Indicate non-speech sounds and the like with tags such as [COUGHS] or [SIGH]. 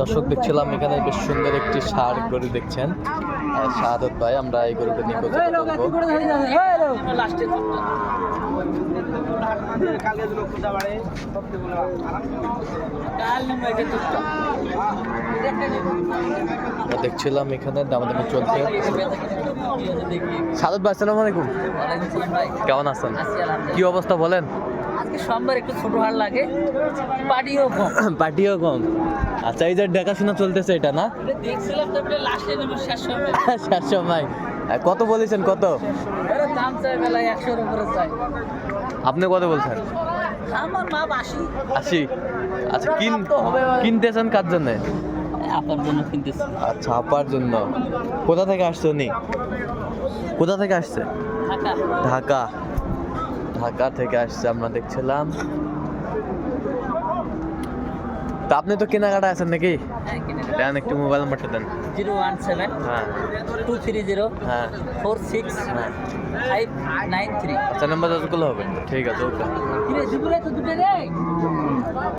দর্শক দেখছিলাম এখানে বেশ সুন্দর একটি সার গরু দেখছেন। আর শাহাদত ভাই আমরা এই গরুটা নিয়ে কথা দেখছিলাম এখানে দামাদামি চলছে। শাহাদত ভাই আসসালামু আলাইকুম। কেমন আছেন? কি অবস্থা বলেন? আজকে সোমবার একটু ছোট হার লাগে। পাটিও কম। [COUGHS] পার্টিও কম। আচ্ছা এই যে দেখাশোনা চলতেছে এটা না? দেখছিলাম তারপরে লাস্টে নেমে শেষ হবে। [LAUGHS] সাতশো ভাই কত বলেছেন কত? দাম চাই বেলায় একশোর উপরে চাই আপনি কত বলছেন? আমার মা বাসি। আশি। আচ্ছা কিন। কিনতেছেন কার জন্য? আপনার জন্য কিনতেছি। আচ্ছা আপার জন্য। কোথা থেকে আসছে উনি? কোথা থেকে আসছে? ঢাকা। ঢাকা। ঢাকা থেকে আসছে আমরা দেখছিলাম। তা আপনি তো কেনাকাটা আছেন নাকি? দেন একটু মোবাইল নাম্বারটা দেন। জিরো ওয়ান সেভেন হ্যাঁ। টু থ্রি জিরো হ্যাঁ। ফোর সিক্স হ্যাঁ। Five nine three. আচ্ছা নাম্বার যতগুলো হবে। ঠিক আছে ওকে।